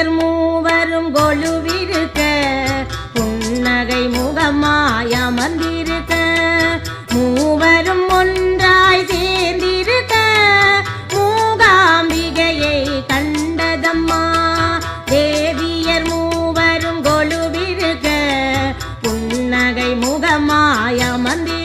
நேர் மூவரும் கொலுவிருக்க புன்னகை முகமாய் அமர்ந்திருக்க மூவரும் ஒன்றாய் சேர்ந்திருக்க மூகாம்பிகையை கண்டதம்மா தேவியர் மூவரும் கொலுவிருக்க புன்னகை முகமாய் அமர்ந்திருக்க.